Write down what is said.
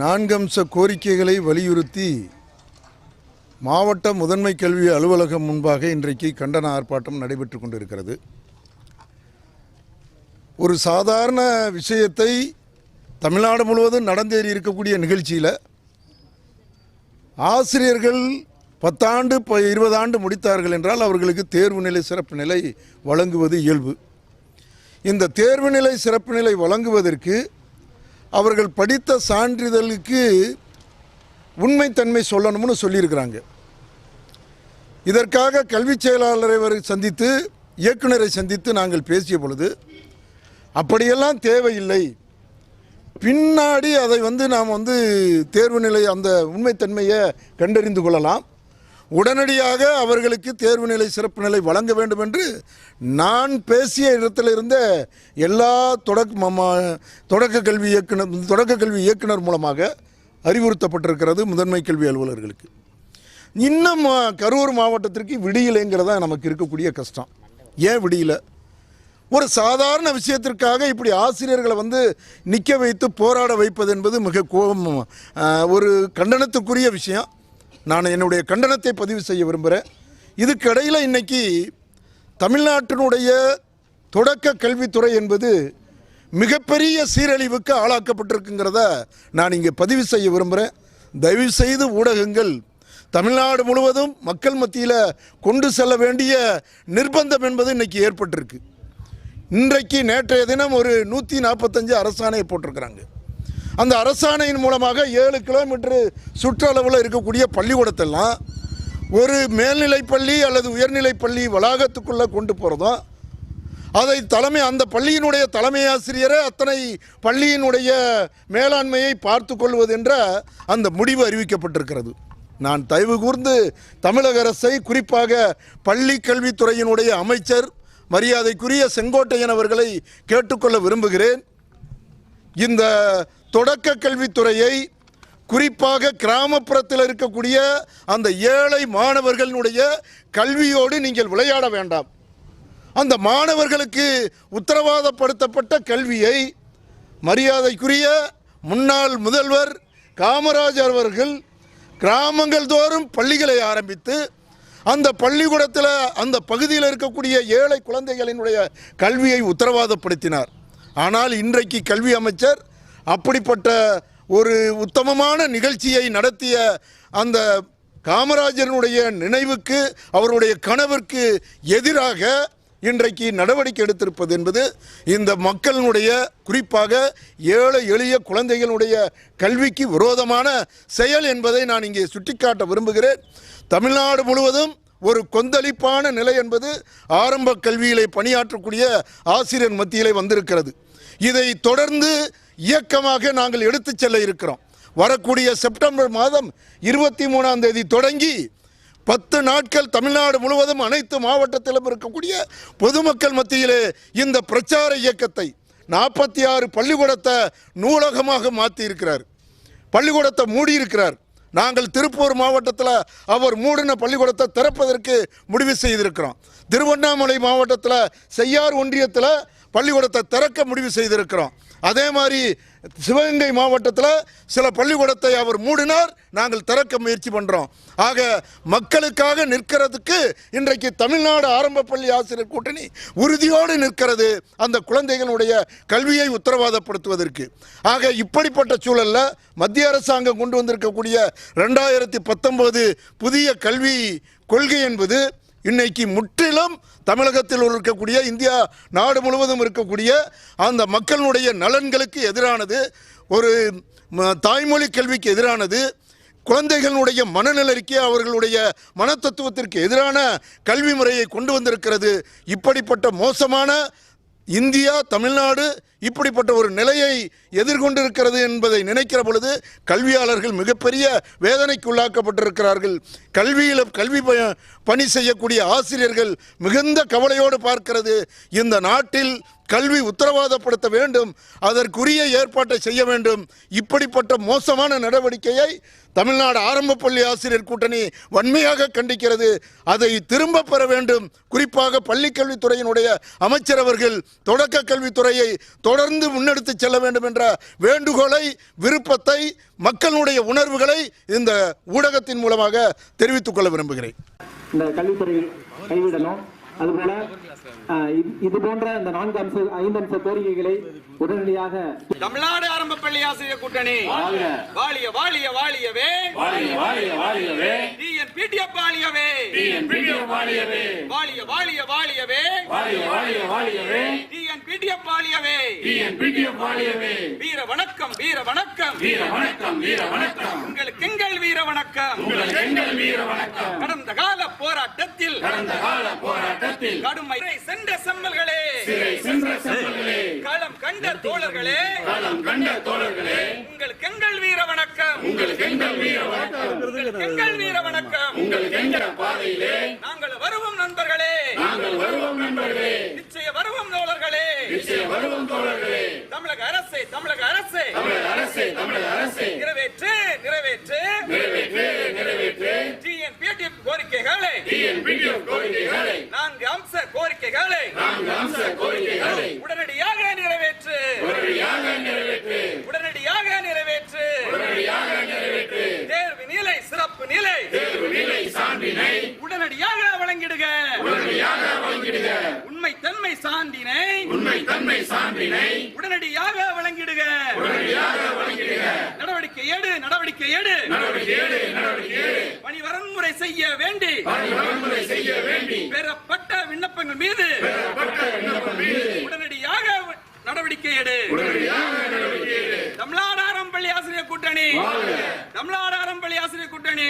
நான்கம்ச கோரிக்கைகளை வலியுறுத்தி மாவட்ட முதன்மை கல்வி அலுவலகம் முன்பாக இன்றைக்கு கண்டன ஆர்ப்பாட்டம் நடைபெற்று கொண்டிருக்கிறது. ஒரு சாதாரண விஷயத்தை தமிழ்நாடு முழுவதும் நடந்தேறி இருக்கக்கூடிய நிகழ்ச்சியில் ஆசிரியர்கள் பத்தாண்டு இப்போ இருபது ஆண்டு முடித்தார்கள் என்றால் அவர்களுக்கு தேர்வு நிலை சிறப்பு நிலை வழங்குவது இயல்பு. இந்த தேர்வு நிலை சிறப்பு நிலை வழங்குவதற்கு அவர்கள் படித்த சான்றிதழுக்கு உண்மைத்தன்மை சொல்லணும்னு சொல்லியிருக்கிறாங்க. இதற்காக கல்விச் செயலாளரை சந்தித்து இயக்குனரை சந்தித்து நாங்கள் பேசிய பொழுது அப்படியெல்லாம் தேவையில்லை. பின்னாடி அதை வந்து நாம் வந்து தேர்வு நிலை அந்த உண்மைத்தன்மையை கண்டறிந்து கொள்ளலாம். உடனடியாக அவர்களுக்கு தேர்வு நிலை சிறப்பு நிலை வழங்க வேண்டும் என்று நான் பேசிய இடத்துல இருந்த எல்லா தொடக்க தொடக்க கல்வி இயக்குனர் தொடக்க கல்வி இயக்குனர் மூலமாக அறிவுறுத்தப்பட்டிருக்கிறது முதன்மை கல்வி அலுவலர்களுக்கு. இன்னும் கரூர் மாவட்டத்திற்கு விடியலைங்கிறதா நமக்கு இருக்கக்கூடிய கஷ்டம். ஏன் விடியல? ஒரு சாதாரண விஷயத்திற்காக இப்படி ஆசிரியர்களை வந்து நிற்க வைத்து போராட வைப்பது என்பது மிக கோபம் ஒரு கண்டனத்துக்குரிய விஷயம். நான் என்னுடைய கண்டனத்தை பதிவு செய்ய விரும்புகிறேன். இதுக்கு இடையில் இன்னைக்கு தமிழ்நாட்டினுடைய தொடக்க கல்வித்துறை என்பது மிகப்பெரிய சீரழிவுக்கு ஆளாக்கப்பட்டிருக்குங்கிறத நான் இங்கே பதிவு செய்ய விரும்புகிறேன். தயவு செய்து ஊடகங்கள் தமிழ்நாடு முழுவதும் மக்கள் மத்தியில் கொண்டு செல்ல வேண்டிய நிர்பந்தம் என்பது இன்றைக்கி ஏற்பட்டிருக்கு. இன்றைக்கு நேற்றைய தினம் ஒரு நூற்றி நாற்பத்தஞ்சு அரசாணையை போட்டிருக்கிறாங்க. அந்த அரசாணையின் மூலமாக ஏழு கிலோமீட்டர் சுற்றளவில் இருக்கக்கூடிய பள்ளிக்கூடத்தெல்லாம் ஒரு மேல்நிலைப்பள்ளி அல்லது உயர்நிலைப்பள்ளி வளாகத்துக்குள்ளே கொண்டு போகிறதும் அதை தலைமை அந்த பள்ளியினுடைய தலைமை ஆசிரியரே அத்தனை பள்ளியினுடைய மேலாண்மையை பார்த்து கொள்வது என்ற அந்த முடிவு அறிவிக்கப்பட்டிருக்கிறது. நான் தயவு கூர்ந்து தமிழக அரசை குறிப்பாக பள்ளி கல்வித்துறையினுடைய அமைச்சர் மரியாதைக்குரிய செங்கோட்டையன் அவர்களை கேட்டுக்கொள்ள விரும்புகிறேன். இந்த தொடக்க கல்வித்துறையை குறிப்பாக கிராமப்புறத்தில் இருக்கக்கூடிய அந்த ஏழை மாணவர்களுடைய கல்வியோடு நீங்கள் விளையாட வேண்டாம். அந்த மாணவர்களுக்கு உத்தரவாதப்படுத்தப்பட்ட கல்வியை மரியாதைக்குரிய முன்னாள் முதல்வர் காமராஜர் அவர்கள் கிராமங்கள் தோறும் பள்ளிகளை ஆரம்பித்து அந்த பள்ளிக்கூடத்தில் அந்த பகுதியில் இருக்கக்கூடிய ஏழை குழந்தைகளினுடைய கல்வியை உத்தரவாதப்படுத்தினார். ஆனால் இன்றைக்கு கல்வி அமைச்சர் அப்படிப்பட்ட ஒரு உத்தமமான நிகழ்ச்சியை நடத்திய அந்த காமராஜனுடைய நினைவுக்கு அவருடைய கனவிற்கு எதிராக இன்றைக்கு நடவடிக்கை எடுத்திருப்பது என்பது இந்த மக்களினுடைய குறிப்பாக ஏழை எளிய குழந்தைகளுடைய கல்விக்கு விரோதமான செயல் என்பதை நான் இங்கே சுட்டிக்காட்ட விரும்புகிறேன். தமிழ்நாடு முழுவதும் ஒரு கொந்தளிப்பான நிலை என்பது ஆரம்ப கல்வியிலே பணியாற்றக்கூடிய ஆசிரியர் மத்தியிலே வந்திருக்கிறது. இதை தொடர்ந்து இயக்கமாக நாங்கள் எடுத்துச் செல்ல இருக்கிறோம். வரக்கூடிய செப்டம்பர் மாதம் இருபத்தி மூணாம் தேதி தொடங்கி பத்து நாட்கள் தமிழ்நாடு முழுவதும் அனைத்து மாவட்டத்திலும் இருக்கக்கூடிய பொதுமக்கள் மத்தியிலே இந்த பிரச்சார இயக்கத்தை நாற்பத்தி ஆறு பள்ளிக்கூடத்தை நூலகமாக மாற்றி இருக்கிறார் பள்ளிக்கூடத்தை மூடியிருக்கிறார். நாங்கள் திருப்பூர் மாவட்டத்தில் அவர் மூடின பள்ளிக்கூடத்தை திறப்பதற்கு முடிவு செய்திருக்கிறோம். திருவண்ணாமலை மாவட்டத்தில் செய்யார் ஒன்றியத்தில் பள்ளிக்கூடத்தை திறக்க முடிவு செய்திருக்கிறோம். அதே மாதிரி சிவகங்கை மாவட்டத்தில் சில பள்ளிக்கூடத்தை அவர் மூடினார் நாங்கள் திறக்க முயற்சி பண்ணுறோம் ஆக மக்களுக்காக நிற்கிறதுக்கு இன்றைக்கு தமிழ்நாடு ஆரம்ப பள்ளி ஆசிரியர் கூட்டணி உறுதியோடு நிற்கிறது அந்த குழந்தைகளுடைய கல்வியை உத்தரவாதப்படுத்துவதற்கு. ஆக இப்படிப்பட்ட சூழலில் மத்திய அரசாங்கம் கொண்டு வந்திருக்கக்கூடிய ரெண்டாயிரத்தி பத்தொன்பது புதிய கல்வி கொள்கை என்பது இன்னைக்கு முற்றிலும் தமிழகத்தில் இருக்கக்கூடிய இந்தியா நாடு முழுவதும் இருக்கக்கூடிய அந்த மக்களுடைய நலன்களுக்கு எதிரானது ஒரு தாய்மொழி கல்விக்கு எதிரானது குழந்தைகளுடைய மனநிலைக்கு அவர்களுடைய மனத்தத்துவத்திற்கு எதிரான கல்வி முறையை கொண்டு வந்திருக்கிறது. இப்படிப்பட்ட மோசமான இந்தியா தமிழ்நாடு இப்படிப்பட்ட ஒரு நிலையை எதிர்கொண்டிருக்கிறது என்பதை நினைக்கிற பொழுது கல்வியாளர்கள் மிகப்பெரிய வேதனைக்கு உள்ளாக்கப்பட்டிருக்கிறார்கள் கல்வியில் கல்வி ப- பணி செய்யக்கூடிய ஆசிரியர்கள் மிகுந்த கவலையோடு பார்க்கிறது. இந்த நாட்டில் கல்வி உத்தரவாதப்படுத்த வேண்டும் அதற்குரிய ஏற்பாட்டை செய்ய வேண்டும். இப்படிப்பட்ட மோசமான நடவடிக்கையை தமிழ்நாடு ஆரம்ப பள்ளி ஆசிரியர் கூட்டணி வன்மையாக கண்டிக்கிறது. அதை திரும்ப பெற வேண்டும். குறிப்பாக பள்ளிக்கல்வித்துறையினுடைய அமைச்சர் அவர்கள் தொடக்க கல்வித்துறையை தொடர்ந்து முன்னெடுத்து செல்ல வேண்டும் என்ற வேண்டுகோளை விருப்பத்தை மக்களுடைய உணர்வுகளை இந்த ஊடகத்தின் மூலமாக தெரிவித்துக் கொள்ள விரும்புகிறேன். இந்த கல்வித்துறையில் கைவிடணும். அதுபோல இது- போன்ற இந்த நான்கு அம்ச ஐந்து அம்ச கோரிக்கைகளை உடனடியாக தமிழ்நாடு ஆரம்ப பள்ளி ஆசிரியர் கூட்டணி. வாழிய வாழிய வாழியவே. டிஎன்பிடிஎஃப் வாழியவே. வாழிய வாழிய வாழியவே. டிஎன்பிடிஎஃப் வாழியவே. வீர வணக்கம் வீர வணக்கம். உங்களுக்கு எங்கள் வீர வணக்கம். கடந்த கால போராட்டத்தில் கடுமை சென்ற செம்மல்களே. களம் கண்ட தோழர்களே. உங்களுக்கு எங்கள் வீர வணக்கம். உங்களுக்கு எங்கள் வீர வணக்கம். நாங்கள் வருவோம் தமிழக அரசே தமிழக அரசே. நிறைவேற்று நிறைவேற்று. டிஎன்பிடிஎஃப் கோரிக்கைகளை. நான்கு அம்ச கோரிக்கைகளை. உடனடியாக நிறைவேற்று. உடனடியாக நிறைவேற்று. தேர்வு நிலை சிறப்பு நிலை. உடனடியாக வழங்கிடுக. உண்மை தன்மை சான்றினை. உடனடியாக வழங்கிடுக நடவடிக்கை எடு நடவடிக்கை எடு பணி செய்ய வேண்டி. செய்ய வேண்டி பெறப்பட்ட விண்ணப்பங்கள் மீது. உடனடியாக நடவடிக்கை எடு. தமிழ்நாடு ஆரம்பள்ளி ஆசிரியர் கூட்டணி. தமிழ்நாடு ஆரம்பள்ளி ஆசிரியர் கூட்டணி.